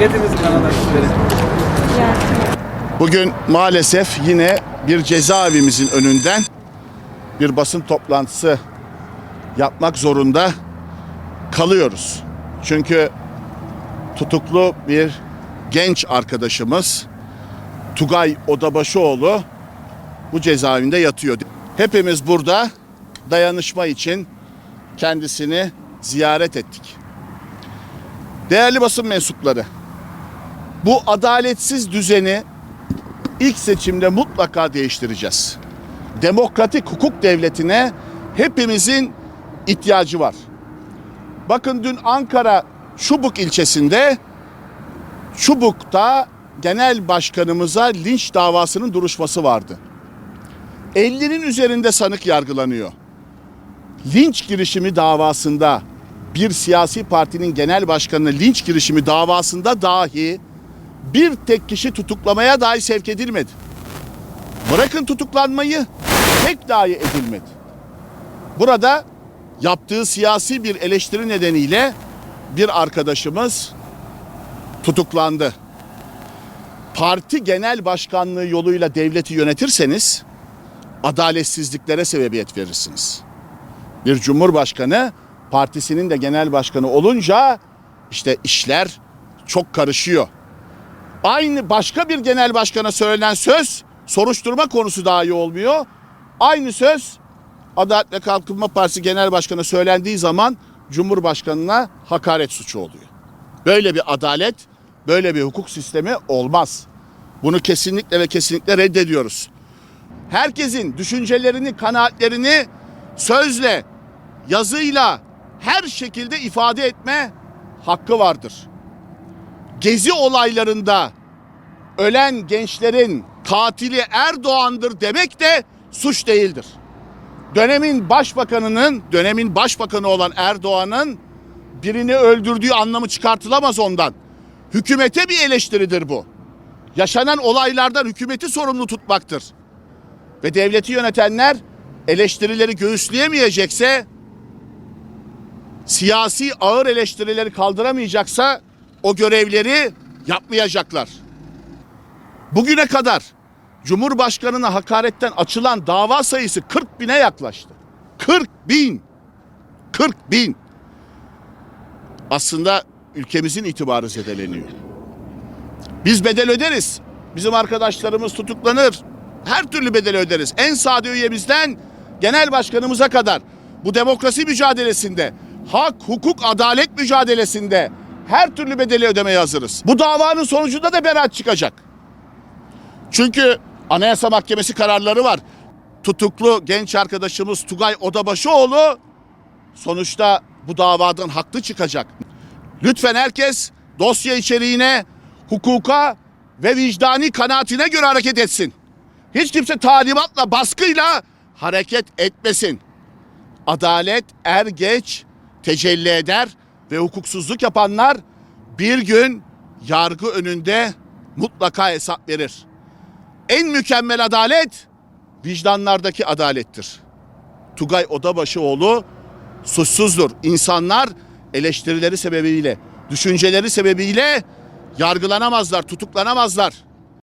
Sizlere. Bugün maalesef yine bir cezaevimizin önünden bir basın toplantısı yapmak zorunda kalıyoruz. Çünkü tutuklu bir genç arkadaşımız Tugay Odabaşıoğlu bu cezaevinde yatıyor. Hepimiz burada dayanışma için kendisini ziyaret ettik. Değerli basın mensupları, bu adaletsiz düzeni ilk seçimde mutlaka değiştireceğiz. Demokratik hukuk devletine hepimizin ihtiyacı var. Bakın dün Ankara Çubuk ilçesinde Çubuk'ta genel başkanımıza linç davasının duruşması vardı. 50'nin üzerinde sanık yargılanıyor. Linç girişimi davasında bir siyasi partinin genel başkanı linç girişimi davasında dahi bir tek kişi tutuklamaya dahi sevk edilmedi. Bırakın tutuklanmayı tek dahi edilmedi. Burada yaptığı siyasi bir eleştiri nedeniyle bir arkadaşımız tutuklandı. Parti genel başkanlığı yoluyla devleti yönetirseniz adaletsizliklere sebebiyet verirsiniz. Bir cumhurbaşkanı partisinin de genel başkanı olunca işte işler çok karışıyor aynı başka bir genel başkana söylenen söz soruşturma konusu dahi olmuyor. Aynı söz Adalet ve Kalkınma Partisi Genel Başkanı söylendiği zaman Cumhurbaşkanına hakaret suçu oluyor. Böyle bir adalet, böyle bir hukuk sistemi olmaz. Bunu kesinlikle ve kesinlikle reddediyoruz. Herkesin düşüncelerini, kanaatlerini sözle, yazıyla her şekilde ifade etme hakkı vardır gezi olaylarında ölen gençlerin katili Erdoğan'dır demek de suç değildir. Dönemin başbakanının, dönemin başbakanı olan Erdoğan'ın birini öldürdüğü anlamı çıkartılamaz ondan. Hükümete bir eleştiridir bu. Yaşanan olaylardan hükümeti sorumlu tutmaktır. Ve devleti yönetenler eleştirileri göğüsleyemeyecekse, siyasi ağır eleştirileri kaldıramayacaksa o görevleri yapmayacaklar. Bugüne kadar Cumhurbaşkanına hakaretten açılan dava sayısı 40 bine yaklaştı. 40 bin. 40 bin. Aslında ülkemizin itibarı zedeleniyor. Biz bedel öderiz. Bizim arkadaşlarımız tutuklanır. Her türlü bedel öderiz. En sade üyemizden genel başkanımıza kadar bu demokrasi mücadelesinde, hak, hukuk, adalet mücadelesinde her türlü bedeli ödemeye hazırız. Bu davanın sonucunda da beraat çıkacak. Çünkü Anayasa Mahkemesi kararları var. Tutuklu genç arkadaşımız Tugay Odabaşıoğlu sonuçta bu davadan haklı çıkacak. Lütfen herkes dosya içeriğine, hukuka ve vicdani kanaatine göre hareket etsin. Hiç kimse talimatla, baskıyla hareket etmesin. Adalet er geç tecelli eder ve hukuksuzluk yapanlar bir gün yargı önünde mutlaka hesap verir. En mükemmel adalet vicdanlardaki adalettir. Tugay Odabaşıoğlu suçsuzdur. İnsanlar eleştirileri sebebiyle, düşünceleri sebebiyle yargılanamazlar, tutuklanamazlar.